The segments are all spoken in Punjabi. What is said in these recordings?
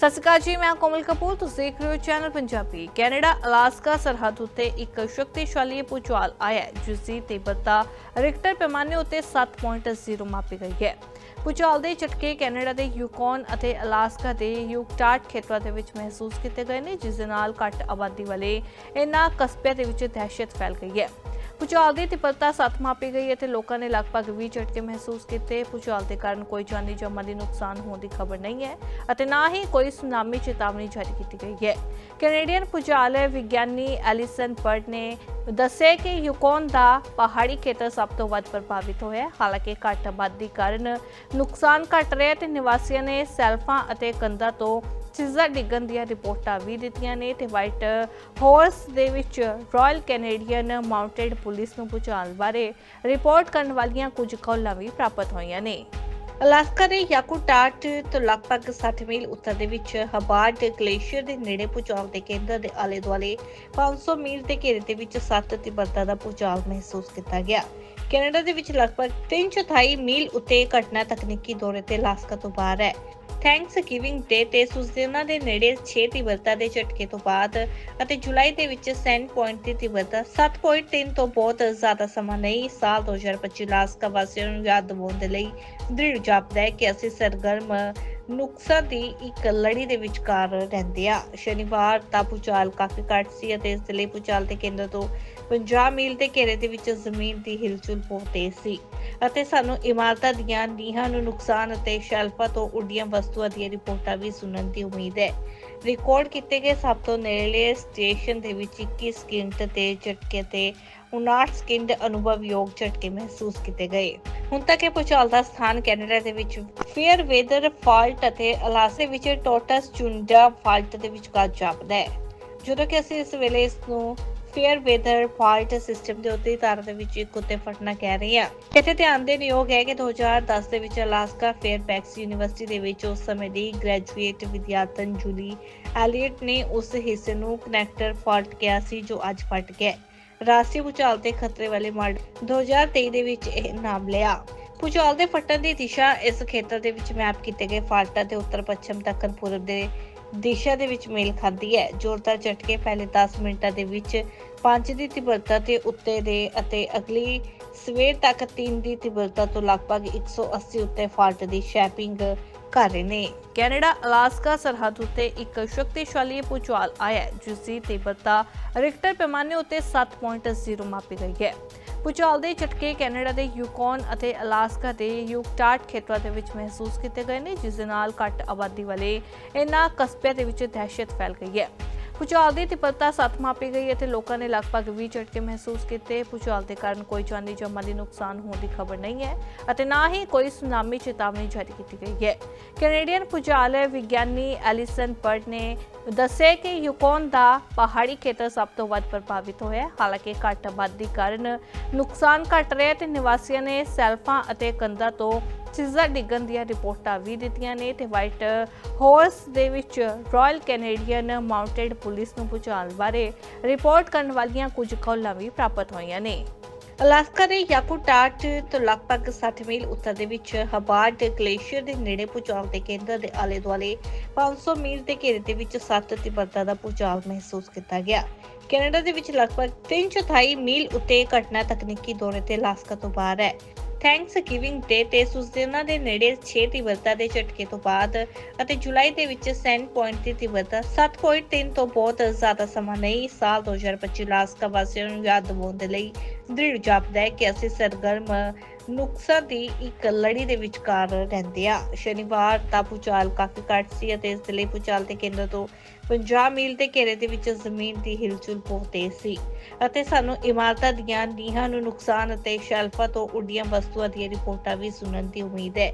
ਸਤਿ ਸ਼੍ਰੀ ਅਕਾਲ ਜੀ, ਮੈਂ ਕੋਮਲ ਕਪੂਰ, ਤੁਸੀਂ ਦੇਖ ਰਹੇ ਹੋ ਚੈਨਲ ਪੰਜਾਬੀ ਕੈਨੇਡਾ, ਅਲਾਸਕਾ ਸਰਹੱਦ ਉੱਤੇ ਇੱਕ ਸ਼ਕਤੀਸ਼ਾਲੀ ਭੂਚਾਲ ਆਇਆ ਜਿਸ ਦੀ ਤੀਬਰਤਾ ਰਿਕਟਰ ਪੈਮਾਨੇ ਉੱਤੇ 7.0 ਮਾਪੀ ਗਈ ਹੈ। ਭੂਚਾਲ ਦੇ ਝਟਕੇ ਕੈਨੇਡਾ ਦੇ ਯੂਕੋਨ ਅਤੇ ਅਲਾਸਕਾ ਦੇ ਯੂਕਟਾਟ ਖੇਤਰਾਂ ਦੇ ਵਿੱਚ ਮਹਿਸੂਸ ਕੀਤੇ ਗਏ ਨੇ, ਜਿਸ ਦੇ ਨਾਲ ਘੱਟ ਆਬਾਦੀ ਵਾਲੇ ਇਨ੍ਹਾਂ ਕਸਬਿਆਂ ਦੇ ਵਿੱਚ ਦਹਿਸ਼ਤ ਫੈਲ ਗਈ ਹੈ। ਭੂਚਾਲ ਦੀ ਤੀਬਰਤਾ 7 ਮਾਪੀ ਗਈ ਅਤੇ ਲੋਕਾਂ ਨੇ ਲਗਭਗ 20 ਝਟਕੇ ਮਹਿਸੂਸ ਕੀਤੇ। ਭੂਚਾਲ ਦੇ ਕਾਰਨ ਕੋਈ ਜਾਨੀ ਜਾਂ ਮਾਲੀ ਨੁਕਸਾਨ ਹੋਣ ਦੀ ਖਬਰ ਨਹੀਂ ਹੈ ਅਤੇ ਨਾ ਹੀ ਕੋਈ ਸੁਨਾਮੀ ਚੇਤਾਵਨੀ ਜਾਰੀ ਕੀਤੀ ਗਈ ਹੈ। ਕੈਨੇਡੀਅਨ ਭੂਚਾਲ ਵਿਗਿਆਨੀ ਐਲਿਸਨ ਬਰਡ ਨੇ ਦੱਸਿਆ ਕਿ ਯੂਕੋਨ ਦਾ ਪਹਾੜੀ ਖੇਤਰ ਸਭ ਤੋਂ ਵੱਧ ਪ੍ਰਭਾਵਿਤ ਹੋਇਆ ਹਾਲਾਂਕਿ ਘੱਟ ਆਬਾਦੀ ਕਾਰਨ ਨੁਕਸਾਨ ਘਟ ਰਿਹਾ ਹੈ ਤੇ ਨਿਵਾਸੀਆਂ ਨੇ ਸੈਲਫਾਂ ਅਤੇ ਕੰਧਾਂ ਤੋਂ ਚੀਜ਼ਾਂ ਡਿੱਗਣ ਦੀਆਂ ਰਿਪੋਰਟਾਂ ਵੀ ਦਿੱਤੀਆਂ ਨੇ ਤੇ ਵਾਈਟ ਹਾਰਸ ਦੇ ਵਿੱਚ ਰਾਇਲ ਕੈਨੇਡੀਅਨ ਮਾਊਂਟਡ ਪੁਲਿਸ ਨੂੰ ਭੂਚਾਲ ਬਾਰੇ ਰਿਪੋਰਟ ਕਰਨ ਵਾਲੀਆਂ ਕੁਝ ਕਾਲਾਂ ਵੀ ਪ੍ਰਾਪਤ ਹੋਈਆਂ ਨੇ। ਅਲਾਸਕਾ ਦੇ ਯਾਕੂਟਾਟ ਤੋਂ ਲਗਭਗ 60 ਮੀਲ ਉੱਤਰ ਦੇ ਵਿੱਚ ਹਬਾਰਡ ਗਲੇਸ਼ੀਅਰ ਦੇ ਨੇੜੇ ਭੂਚਾਲ ਦੇ ਕੇਂਦਰ ਦੇ ਆਲੇ ਦੁਆਲੇ 500 ਮੀਲ ਦੇ ਘੇਰੇ ਦੇ ਵਿੱਚ 7 ਤੀਬਰਤਾ ਦਾ ਭੂਚਾਲ ਮਹਿਸੂਸ ਕੀਤਾ ਗਿਆ। ਕੈਨੇਡਾ ਦੇ ਵਿੱਚ ਲਗਭਗ 3 ਚੌਥਾਈ ਮੀਲ ਉੱਤੇ ਘਟਨਾ ਤਕਨੀਕੀ ਦੌਰੇ ਤੇ ਅਲਾਸਕਾ ਤੋਂ ਬਾਹਰ ਹੈ। ਥੈਂਕਸ ਗਿਵਿੰਗ ਡੇ ਤੇ ਸੁਜ਼ੇਨਾ ਦੇ ਨੇੜੇ 6 ਤੀਬਰਤਾ ਦੇ ਝਟਕੇ ਤੋਂ ਬਾਅਦ ਅਤੇ ਜੁਲਾਈ ਦੇ ਵਿੱਚ ਸੈਂਡ ਪੁਆਇੰਟ ਦੀ ਤੀਬਰਤਾ 7.3 ਤੋਂ ਬਹੁਤ ਜ਼ਿਆਦਾ ਸਮਾਂ ਨਹੀਂ, ਸਾਲ 2025 ਲਾਸਕਾ ਵਾਸੀਆਂ ਨੂੰ ਯਾਦ ਦਿਵਾਉਣ ਦੇ ਲਈ ਦ੍ਰਿੜ ਜਾਪਦਾ ਹੈ ਕਿ ਅਸੀਂ ਸਰਗਰਮ ਨੁਕਸਾਂ ਦੀ ਇੱਕ ਲੜੀ ਦੇ ਵਿਚਕਾਰ ਰਹਿੰਦੇ ਆ ਸ਼ਨੀਵਾਰ ਦਾ ਭੂਚਾਲ ਕਾਫੀ ਘੱਟ ਸੀ ਅਤੇ ਇਸ ਦੇ ਲਈ ਭੂਚਾਲ ਦੇ ਕੇਂਦਰ ਤੋਂ 50 ਮੀਲ ਦੇ ਘੇਰੇ ਦੇ ਵਿੱਚ ਜ਼ਮੀਨ ਦੀ ਹਿਲਚੁਲ ਬਹੁਤ ਤੇਜ਼ ਸੀ। ਅਤੇ ਸਾਨੂੰ ਇਮਾਰਤਾਂ ਦੀਆਂ ਨੀਹਾਂ ਨੂੰ ਨੁਕਸਾਨ ਅਤੇ ਸ਼ੈਲਫਾਂ ਤੋਂ ਉੱਡੀਆਂ ਵਸਤੂਆਂ ਦੀਆਂ ਰਿਪੋਰਟਾਂ ਵੀ ਸੁਣਨ ਦੀ ਉਮੀਦ ਹੈ। ਰਿਕਾਰਡ ਕੀਤੇ ਗਏ ਸਭ ਤੋਂ ਨੇੜਲੇ ਸਟੇਸ਼ਨ ਦੇ ਵਿੱਚ 21 ਸਕਿੰਟ ਤੇ ਝਟਕੇ ਤੇ 59 ਸਕਿੰਟ ਅਨੁਭਵਯੋਗ ਝਟਕੇ ਮਹਿਸੂਸ ਕੀਤੇ ਗਏ। ਹੁਣ ਤੱਕ ਇਹ ਭੂਚਾਲ ਦਾ ਸਥਾਨ ਕੈਨੇਡਾ ਦੇ ਵਿੱਚ ਫੇਅਰ ਵੇਦਰ ਫਾਲਟ ਅਤੇ ਅਲਾਸਕੇ ਵਿੱਚ ਟੋਟਸ ਚੁੰਡਾ ਫਾਲਟ ਦੇ ਵਿਚਕਾਰ ਜਾਪਦਾ ਹੈ। ਜਦੋਂ ਕਿ ਅਸੀਂ ਇਸ ਵੇਲੇ ਇਸ ਨੂੰ ਫੇਅਰ ਵੇਦਰ ਫਾਲਟ ਸਿਸਟਮ ਦੇ ਉੱਤੇ ਤਾਰ ਦੇ ਵਿੱਚ ਇੱਕ ਉੱਤੇ ਫਟਣਾ ਕਹਿ ਰਹੇ ਹਾਂ ਇੱਥੇ ਧਿਆਨ ਦੇਣ ਯੋਗ ਹੈ ਕਿ 2010 ਦੇ ਵਿੱਚ ਅਲਾਸਕਾ ਫੇਅਰਬੈਕਸ ਯੂਨੀਵਰਸਿਟੀ ਦੇ ਵਿੱਚ ਉਸ ਸਮੇਂ ਦੀ ਗ੍ਰੈਜੂਏਟ ਵਿਦਿਆਰਥਣ ਜੂਲੀ ਐਲੀਅਟ ਨੇ ਉਸ ਹਿੱਸੇ ਨੂੰ ਕਨੈਕਟਰ ਫਾਲਟ ਕਿਹਾ ਸੀ ਜੋ ਅੱਜ ਫਟ ਗਿਆ ਰਾਸ਼ਟਰੀ ਭੂਚਾਲ ਤੇ ਖਤਰੇ ਵਾਲੇ ਮਾਡਲ 2023 ਦੇ ਵਿੱਚ ਇਹ ਨਾਮ ਲਿਆ। ਭੂਚਾਲ ਦੇ ਫਟਣ ਦੀ ਦਿਸ਼ਾ ਇਸ ਖੇਤਰ ਦੇ ਵਿੱਚ ਮੈਪ ਕੀਤੇ ਗਏ ਫਾਲਟਾਂ ਦੇ ਉੱਤਰ ਪੱਛਮ ਦੱਖਣ ਪੂਰਬ ਦੇ ਦਿਸ਼ਾ ਦੇ ਵਿੱਚ ਮੇਲ ਖਾਂਦੀ ਹੈ। ਜ਼ੋਰਦਾਰ ਝਟਕੇ ਪਹਿਲੇ 10 ਮਿੰਟਾਂ ਦੇ ਵਿੱਚ 5 ਦੀ ਤੀਬਰਤਾ ਤੇ ਉੱਤੇ ਦੇ ਅਤੇ ਅਗਲੀ ਸਵੇਰ ਤੱਕ 3 ਦੀ ਤੀਬਰਤਾ ਤੋਂ ਲਗਭਗ 180 ਉੱਤੇ ਫਾਲਟ ਦੀ ਸ਼ੈਪਿੰਗ ਕਰ ਰਹੇ ਨੇ। ਕੈਨੇਡਾ, ਅਲਾਸਕਾ ਸਰਹੱਦ ਉੱਤੇ ਇੱਕ ਸ਼ਕਤੀਸ਼ਾਲੀ ਭੂਚਾਲ ਆਇਆ ਜਿਸ ਦੀ ਤੀਬਰਤਾ ਰਿਕਟਰ ਪੈਮਾਨੇ ਉੱਤੇ 7.0 ਮਾਪੀ ਗਈ ਹੈ। ਭੂਚਾਲ ਦੇ ਝਟਕੇ ਕੈਨੇਡਾ ਦੇ ਯੂਕੋਨ ਅਤੇ ਅਲਾਸਕਾ ਦੇ ਯੂਕਟਾਟ ਖੇਤਰਾਂ ਦੇ ਵਿੱਚ ਮਹਿਸੂਸ ਕੀਤੇ ਗਏ ਨੇ, ਜਿਸ ਦੇ ਨਾਲ ਘੱਟ ਆਬਾਦੀ ਵਾਲੇ ਇਨ੍ਹਾਂ ਕਸਬਿਆਂ ਦੇ ਵਿੱਚ ਦਹਿਸ਼ਤ ਫੈਲ ਗਈ ਹੈ। ਭੂਚਾਲ ਦੀ ਤੀਬਰਤਾ ਸੱਤ ਮਾਪੀ ਗਈ। ਅਤੇ ਲੋਕਾਂ ਨੇ ਲਗਭਗ 20 ਝਟਕੇ ਮਹਿਸੂਸ ਕੀਤੇ। ਭੂਚਾਲ ਦੇ ਕਾਰਨ ਕੋਈ ਜਾਨੀ ਜਾਂ ਮਾਲੀ ਨੁਕਸਾਨ ਹੋਣ ਦੀ ਖਬਰ ਨਹੀਂ ਹੈ ਅਤੇ ਨਾ ਹੀ ਕੋਈ ਸੁਨਾਮੀ ਚੇਤਾਵਨੀ ਜਾਰੀ ਕੀਤੀ ਗਈ ਹੈ। ਕੈਨੇਡੀਅਨ ਭੂਚਾਲ ਵਿਗਿਆਨੀ ਐਲਿਸਨ ਬਰਡ ਨੇ ਦੱਸਿਆ ਕਿ ਯੂਕੋਨ ਦਾ ਪਹਾੜੀ ਖੇਤਰ ਸਭ ਤੋਂ ਵੱਧ ਪ੍ਰਭਾਵਿਤ ਹੋਇਆ ਹਾਲਾਂਕਿ ਘੱਟ ਆਬਾਦੀ ਕਾਰਨ ਨੁਕਸਾਨ ਘਟ ਰਿਹਾ ਹੈ ਤੇ ਨਿਵਾਸੀਆਂ ਨੇ ਸੈਲਫਾਂ ਅਤੇ ਕੰਧਾਂ ਤੋਂ ਚੀਜ਼ਾਂ ਡਿੱਗਣ ਦੀਆਂ ਰਿਪੋਰਟਾਂ ਵੀ ਦਿੱਤੀਆਂ ਨੇ ਤੇ ਵਾਈਟ ਹਾਰਸ ਦੇ ਵਿੱਚ ਰਾਇਲ ਕੈਨੇਡੀਅਨ ਮਾਊਂਟਡ ਪੁਲਿਸ ਨੂੰ ਭੂਚਾਲ ਬਾਰੇ ਰਿਪੋਰਟ ਕਰਨ ਵਾਲੀਆਂ ਕੁਝ ਕਾਲਾਂ ਵੀ ਪ੍ਰਾਪਤ ਹੋਈਆਂ ਨੇ। ਅਲਾਸਕਾ ਦੇ ਯਾਕੂਟਾਟ ਤੋਂ ਲਗਭਗ 60 ਮੀਲ ਉੱਤਰ ਦੇ ਵਿੱਚ ਹਬਾਰਡ ਗਲੇਸ਼ੀਅਰ ਦੇ ਨੇੜੇ ਭੂਚਾਲ ਦੇ ਕੇਂਦਰ ਦੇ ਆਲੇ ਦੁਆਲੇ 500 ਮੀਲ ਦੇ ਘੇਰੇ ਦੇ ਵਿੱਚ ਸੱਤ ਤੀਬਰਤਾ ਦਾ ਭੂਚਾਲ ਮਹਿਸੂਸ ਕੀਤਾ ਗਿਆ। ਕੈਨੇਡਾ ਦੇ ਵਿੱਚ ਲਗਭਗ 3 ਚੌਥਾਈ ਮੀਲ ਉੱਤੇ ਘਟਨਾ ਤਕਨੀਕੀ ਦੌਰੇ ਤੇ ਅਲਾਸਕਾ ਤੋਂ ਬਾਹਰ ਹੈ। ਥੈਂਕਸ ਗਿਵਿੰਗ ਡੇ ਤੇ ਸੁਜ਼ੇਨਾ ਦੇ ਨੇੜੇ 6 ਤੀਬਰਤਾ ਦੇ ਝਟਕੇ ਤੋਂ ਬਾਅਦ ਅਤੇ ਜੁਲਾਈ ਦੇ ਵਿੱਚ ਸੈਂਡ ਪੁਆਇੰਟ ਦੀ ਤੀਬਰਤਾ 7.3 ਤੋਂ ਬਹੁਤ ਜ਼ਿਆਦਾ ਸਮਾਂ ਨਹੀਂ, ਸਾਲ 2025 ਲਾਸਕਾ ਵਾਸੀਆਂ ਨੂੰ ਯਾਦ ਦਿਵਾਉਣ ਦੇ ਲਈ ਦ੍ਰਿੜ ਜਾਪਦਾ ਹੈ ਕਿ ਅਸੀਂ ਸਰਗਰਮ ਨੁਕਸਾਂ ਦੀ ਇੱਕ ਲੜੀ ਦੇ ਵਿਚਕਾਰ ਰਹਿੰਦੇ ਆ। ਸ਼ਨੀਵਾਰ ਦਾ ਭੂਚਾਲ ਕਾਫੀ ਘੱਟ ਸੀ ਅਤੇ ਇਸ ਦੇ ਲਈ ਭੂਚਾਲ ਦੇ ਕੇਂਦਰ ਤੋਂ 50 ਮੀਲ ਦੇ ਘੇਰੇ ਦੇ ਵਿੱਚ ਜ਼ਮੀਨ ਦੀ ਹਿਲਚੁਲ ਬਹੁਤ ਤੇਜ਼ ਸੀ ਅਤੇ ਸਾਨੂੰ ਇਮਾਰਤਾਂ ਦੀਆਂ ਨੀਹਾਂ ਨੂੰ ਨੁਕਸਾਨ ਅਤੇ ਸ਼ੈਲਫਾਂ ਤੋਂ ਉੱਡੀਆਂ ਵਸਤੂਆਂ ਦੀਆਂ ਰਿਪੋਰਟਾਂ ਵੀ ਸੁਣਨ ਦੀ ਉਮੀਦ ਹੈ।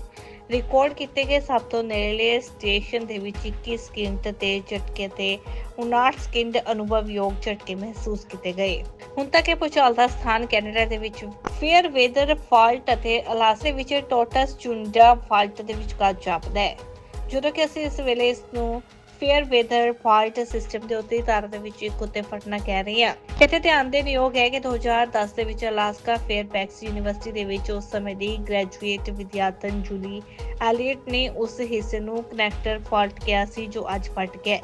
ਰਿਕਾਰਡ ਕੀਤੇ ਗਏ ਸਭ ਤੋਂ ਨੇੜਲੇ ਸਟੇਸ਼ਨ ਦੇ ਵਿੱਚ 21 ਸਕਿੰਟ ਤੇ ਝਟਕੇ ਤੇ 59 ਸਕਿੰਟ ਅਨੁਭਵਯੋਗ ਝਟਕੇ ਮਹਿਸੂਸ ਕੀਤੇ ਗਏ। ਹੁਣ ਤੱਕ ਇਹ ਭੂਚਾਲ ਦਾ ਸਥਾਨ ਕੈਨੇਡਾ ਦੇ ਵਿੱਚ ਫੇਅਰ ਵੇਦਰ ਫਾਲਟ ਅਤੇ ਅਲਾਸਕੇ ਵਿੱਚ ਟੋਟਸ ਚੁੰਡਾ ਫਾਲਟ ਦੇ ਵਿਚਕਾਰ ਜਾਪਦਾ ਹੈ। ਜਦੋਂ ਕਿ ਅਸੀਂ ਇਸ ਵੇਲੇ ਇਸ ਨੂੰ ਫੇਅਰ ਵੈਦਰ ਫਾਲਟ ਸਿਸਟਮ ਦੇ ਉੱਤੇ ਤਾਰ ਦੇ ਵਿੱਚ ਇੱਕ ਉੱਤੇ ਫਟਣਾ ਕਹਿ ਰਹੀ ਆ ਇੱਥੇ ਧਿਆਨ ਦੇਣ ਯੋਗ ਹੈ ਕਿ 2010 ਦੇ ਵਿੱਚ ਅਲਾਸਕਾ ਫੇਅਰਬੈਕਸ ਯੂਨੀਵਰਸਿਟੀ ਦੇ ਵਿੱਚ ਉਸ ਸਮੇਂ ਦੀ ਗ੍ਰੈਜੂਏਟ ਵਿਦਿਆਰਥਣ ਜੂਲੀ ਐਲੀਅਟ ਨੇ ਉਸ ਹਿੱਸੇ ਨੂੰ ਕਨੈਕਟਰ ਫਾਲਟ ਕਿਹਾ ਸੀ ਜੋ ਅੱਜ ਫਟ ਗਿਆ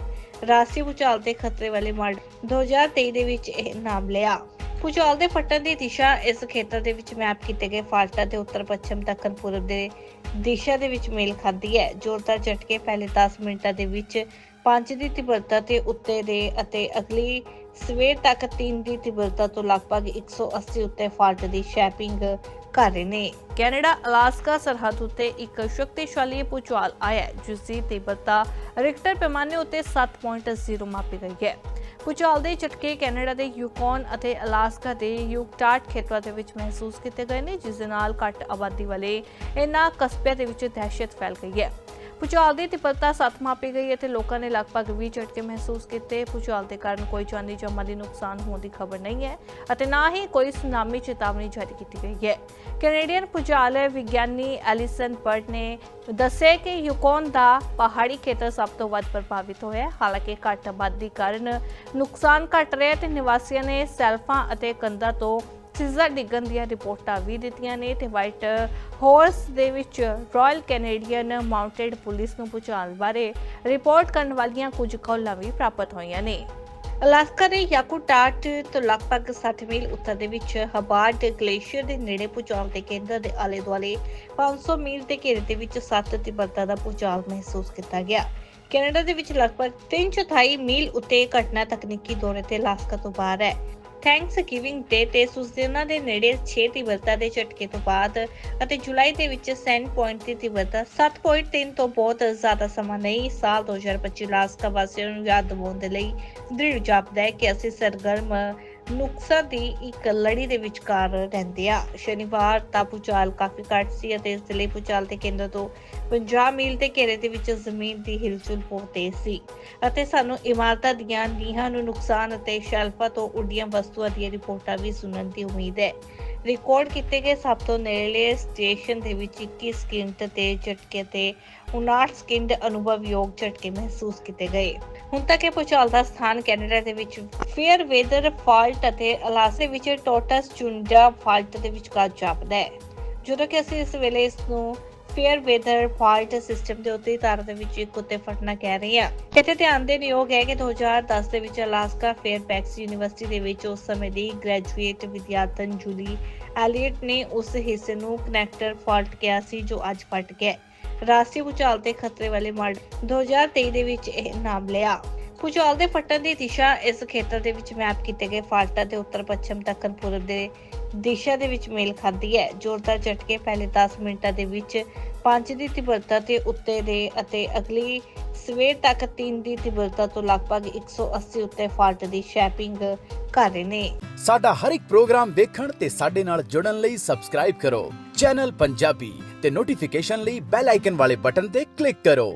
ਰਾਸ਼ਟਰੀ ਭੂਚਾਲ ਤੇ ਖਤਰੇ ਵਾਲੇ ਮਾਡਲ 2023 ਦੇ ਵਿੱਚ ਇਹ ਨਾਮ ਲਿਆ। ਭੂਚਾਲ ਦੇ ਫਟਣ ਦੀ ਦਿਸ਼ਾ ਇਸ ਖੇਤਰ ਦੇ ਵਿੱਚ ਮੈਪ ਕੀਤੇ ਗਏ ਫਾਲਟਾਂ ਦੇ ਉੱਤਰ ਪੱਛਮ ਦੱਖਣ ਪੂਰਬ ਦੇ ਦਿਸ਼ਾ ਦੇ ਵਿੱਚ ਮੇਲ ਖਾਂਦੀ ਹੈ। ਜ਼ੋਰਦਾਰ ਝਟਕੇ ਪਹਿਲੇ 10 ਮਿੰਟਾਂ ਦੇ ਵਿੱਚ 5 ਦੀ ਤੀਬਰਤਾ ਤੇ ਉੱਤੇ ਦੇ ਅਤੇ ਅਗਲੀ ਸਵੇਰ ਤੱਕ 3 ਦੀ ਤੀਬਰਤਾ ਤੋਂ ਲਗਭਗ 180 ਉੱਤੇ ਫਾਲਟ ਦੀ ਸ਼ੈਪਿੰਗ ਕਰ ਰਹੇ ਨੇ। ਕੈਨੇਡਾ, ਅਲਾਸਕਾ ਸਰਹੱਦ ਉੱਤੇ ਇੱਕ ਸ਼ਕਤੀਸ਼ਾਲੀ ਭੂਚਾਲ ਆਇਆ ਜਿਸ ਦੀ ਤੀਬਰਤਾ ਰਿਕਟਰ ਪੈਮਾਨੇ ਉੱਤੇ 7.0 ਮਾਪੀ ਗਈ ਹੈ। ਭੂਚਾਲ ਦੇ ਝਟਕੇ ਕੈਨੇਡਾ ਦੇ ਯੂਕੌਨ ਅਤੇ ਅਲਾਸਕਾ ਦੇ ਯੂਕਟਾਟ ਖੇਤਰਾਂ ਦੇ ਵਿੱਚ ਮਹਿਸੂਸ ਕੀਤੇ ਗਏ ਨੇ, ਜਿਸ ਦੇ ਨਾਲ ਘੱਟ ਆਬਾਦੀ ਵਾਲੇ ਇਹਨਾਂ ਕਸਬਿਆਂ ਦੇ ਵਿੱਚ ਦਹਿਸ਼ਤ ਫੈਲ ਗਈ ਹੈ। ਭੂਚਾਲ ਦੀ ਤੀਬਰਤਾ 7 ਮਾਪੀ ਗਈ ਅਤੇ ਲੋਕਾਂ ਨੇ ਲਗਭਗ 20 ਝਟਕੇ ਮਹਿਸੂਸ ਕੀਤੇ। ਭੂਚਾਲ ਦੇ ਕਾਰਨ ਕੋਈ ਜਾਨੀ ਜਾਂ ਮਾਲੀ ਨੁਕਸਾਨ ਹੋਣ ਦੀ ਖਬਰ ਨਹੀਂ ਹੈ ਅਤੇ ਨਾ ਹੀ ਕੋਈ ਸੁਨਾਮੀ ਚੇਤਾਵਨੀ ਜਾਰੀ ਕੀਤੀ ਗਈ ਹੈ। ਕੈਨੇਡੀਅਨ ਭੂਚਾਲ ਵਿਗਿਆਨੀ ਐਲਿਸਨ ਬਰਟ ਨੇ ਦੱਸਿਆ ਕਿ ਯੂਕੋਨ ਦਾ ਪਹਾੜੀ ਖੇਤਰ ਸਭ ਤੋਂ ਵੱਧ ਪ੍ਰਭਾਵਿਤ ਹੋਇਆ ਹਾਲਾਂਕਿ ਘੱਟ ਆਬਾਦੀ ਕਾਰਨ ਨੁਕਸਾਨ ਘਟ ਰਿਹਾ ਹੈ ਤੇ ਨਿਵਾਸੀਆਂ ਨੇ ਸੈਲਫਾਂ ਅਤੇ ਕੰਧਾਂ ਤੋਂ ਸਿੱਜ਼ਾ ਡਿੱਗਣ ਦੀਆਂ ਰਿਪੋਰਟਾਂ ਵੀ ਦਿੱਤੀਆਂ ਨੇ ਤੇ ਵਾਈਟ ਹਾਰਸ ਦੇ ਵਿੱਚ ਰਾਇਲ ਕੈਨੇਡੀਅਨ ਮਾਊਂਟਡ ਪੁਲਿਸ ਨੂੰ ਭੂਚਾਲ ਬਾਰੇ ਰਿਪੋਰਟ ਕਰਨ ਵਾਲੀਆਂ ਕੁਝ ਕਾਲਾਂ ਵੀ ਪ੍ਰਾਪਤ ਹੋਈਆਂ ਨੇ। ਅਲਾਸਕਾ ਦੇ ਯਾਕੂਟਾਟ ਤੋਂ ਲਗਭਗ 60 ਮੀਲ ਉੱਤਰ ਦੇ ਵਿੱਚ ਹਬਾਰਡ ਗਲੇਸ਼ੀਅਰ ਦੇ ਨੇੜੇ ਪਹੁੰਚਾਉਣ ਦੇ ਕੇਂਦਰ ਦੇ ਆਲੇ-ਦੁਆਲੇ 500 ਮੀਲ ਦੇ ਘੇਰੇ ਦੇ ਵਿੱਚ ਸੱਤ ਤੀਬਰਤਾ ਦਾ ਭੂਚਾਲ ਮਹਿਸੂਸ ਕੀਤਾ ਗਿਆ। ਕੈਨੇਡਾ ਦੇ ਵਿੱਚ ਲਗਭਗ 3/4 ਮੀਲ ਉੱਤੇ ਘਟਨਾ ਤਕਨੀਕੀ ਦੌਰੇ ਤੇ ਅਲਾਸਕਾ ਤੋਂ ਬਾਹਰ ਹੈ। ਥੈਂਕਸ ਗਿਵਿੰਗ ਡੇ ਤੇ ਸੁਸਦੇਨਾ ਦੇ ਨੇੜੇ 6 ਤੀਬਰਤਾ ਦੇ ਝਟਕੇ ਤੋਂ ਬਾਅਦ ਅਤੇ ਜੁਲਾਈ ਦੇ ਵਿੱਚ ਸੈਂਡ ਪੁਆਇੰਟ ਦੀ ਤੀਬਰਤਾ 7.3 ਤੋਂ ਬਹੁਤ ਜ਼ਿਆਦਾ ਸਮਾਂ ਨਹੀਂ, ਸਾਲ 2025 ਅਲਾਸਕਾ ਵਾਸੀਆਂ ਨੂੰ ਯਾਦ ਦਿਵਾਉਣ ਦੇ ਲਈ ਦ੍ਰਿੜ ਜਾਪਦਾ ਹੈ ਕਿ ਅਸੀਂ ਸਰਗਰਮ ਨੁਕਸਾ ਦੀ ਇੱਕ ਲੜੀ ਦੇ ਵਿਚਕਾਰ ਰਹਿੰਦੇ ਆ। ਸ਼ਨੀਵਾਰ ਤਾਂ ਭੂਚਾਲ ਕਾਫੀ ਘੱਟ ਸੀ ਅਤੇ ਇਸ ਦੇ ਲਈ ਭੂਚਾਲ ਦੇ ਕੇਂਦਰ ਤੋਂ 50 ਮੀਲ ਦੇ ਘੇਰੇ ਦੇ ਵਿੱਚ ਜ਼ਮੀਨ ਦੀ ਹਿਲਚੁਲ ਬਹੁਤ ਤੇਜ਼ ਸੀ ਅਤੇ ਸਾਨੂੰ ਇਮਾਰਤਾਂ ਦੀਆਂ ਨੀਹਾਂ ਨੂੰ ਨੁਕਸਾਨ ਅਤੇ ਸ਼ੈਲਫਾਂ ਤੋਂ ਉੱਡੀਆਂ ਵਸਤੂਆਂ ਦੀਆਂ ਰਿਪੋਰਟਾਂ ਵੀ ਸੁਣਨ ਦੀ ਉਮੀਦ ਹੈ। ਰਿਕਾਰਡ ਕੀਤੇ ਗਏ ਸਭ ਤੋਂ ਨੇੜਲੇ ਸਟੇਸ਼ਨ ਦੇ ਵਿੱਚ 21 ਸਕਿੰਟ ਤੇ ਝਟਕੇ ਤੇ 59 ਸਕਿੰਟ ਅਨੁਭਵਯੋਗ ਝਟਕੇ ਮਹਿਸੂਸ ਕੀਤੇ ਗਏ। ਹੁਣ ਤੱਕ ਇਹ ਭੂਚਾਲ ਦਾ ਸਥਾਨ ਕੈਨੇਡਾ ਦੇ ਵਿੱਚ ਫੇਅਰ ਵੈਦਰ ਫਾਲਟ ਅਤੇ ਅਲਾਸਕੇ ਵਿੱਚ ਟੋਟਸ ਚੁੰਡਾ ਫਾਲਟ ਦੇ ਵਿਚਕਾਰ ਜਾਪਦਾ ਹੈ। ਜਦੋਂ ਕਿ ਅਸੀਂ ਇਸ ਵੇਲੇ ਇਸ ਨੂੰ ਫੇਅਰ ਵੈਦਰ ਫਾਲਟ ਸਿਸਟਮ ਦੇ ਉੱਤੇ ਤਾਰ ਦੇ ਵਿੱਚ ਇੱਕ ਉੱਤੇ ਫਟਣਾ ਕਹਿ ਰਹੀ ਆ ਇੱਥੇ ਧਿਆਨ ਦੇਣ ਯੋਗ ਹੈ ਕਿ 2010 ਦੇ ਵਿੱਚ ਅਲਾਸਕਾ ਫੇਅਰਬੈਕਸ ਯੂਨੀਵਰਸਿਟੀ ਦੇ ਵਿੱਚ ਉਸ ਸਮੇਂ ਦੀ ਗ੍ਰੈਜੂਏਟ ਵਿਦਿਆਰਥਣ ਜੂਲੀ ਐਲੀਅਟ ਨੇ ਉਸ ਹਿੱਸੇ ਨੂੰ ਕਨੈਕਟਰ ਫਾਲਟ ਕਿਹਾ ਸੀ ਜੋ ਅੱਜ ਫਟ ਗਿਆ ਹੈ। ਰਾਸ਼ਟਰੀ ਭੂਚਾਲ ਤੇ ਖਤਰੇ ਵਾਲੇ ਮਾਡਲ 2023 ਦੇ ਵਿੱਚ ਇਹ ਨਾਮ ਲਿਆ ਭੂਚਾਲ ਦੇ ਫਟਣ ਦੀ ਦਿਸ਼ਾ ਇਸ ਖੇਤਰ ਦੇ ਵਿੱਚ ਮੈਪ ਕੀਤੇ ਗਏ ਫਾਲਟਾਂ ਦੇ ਉੱਤਰ ਪੱਛਮ ਦੱਖਣ ਪੂਰਬ ਦੇ ਦਿਸ਼ਾ ਦੇ ਵਿੱਚ ਮੇਲ ਖਾਂਦੀ ਹੈ। ਜ਼ੋਰਦਾਰ ਝਟਕੇ ਪਹਿਲੇ 10 ਮਿੰਟਾਂ ਦੇ ਵਿੱਚ 5 ਦੀ ਤੀਬਰਤਾ ਤੇ ਉੱਤੇ ਦੇ ਅਤੇ ਅਗਲੀ ਸਵੇਰ ਤੱਕ 3 ਦੀ ਤੀਬਰਤਾ ਤੋਂ ਲਗਭਗ 180 ਉੱਤੇ ਫਾਲਟ ਦੀ ਸ਼ੈਪਿੰਗ ਕਰ ਰਹੇ ਨੇ। ਸਾਡਾ ਹਰ ਇੱਕ ਪ੍ਰੋਗਰਾਮ ਦੇਖਣ ਤੇ ਸਾਡੇ ਨਾਲ ਜੁੜਨ ਲਈ ਸਬਸਕ੍ਰਾਈਬ ਕਰੋ। ਚੈਨਲ ਪੰਜਾਬੀ ਤੇ ਨੋਟੀਫਿਕੇਸ਼ਨ ਲਈ ਬੈਲ ਆਈਕਨ ਵਾਲੇ ਬਟਨ ਤੇ ਕਲਿੱਕ ਕਰੋ।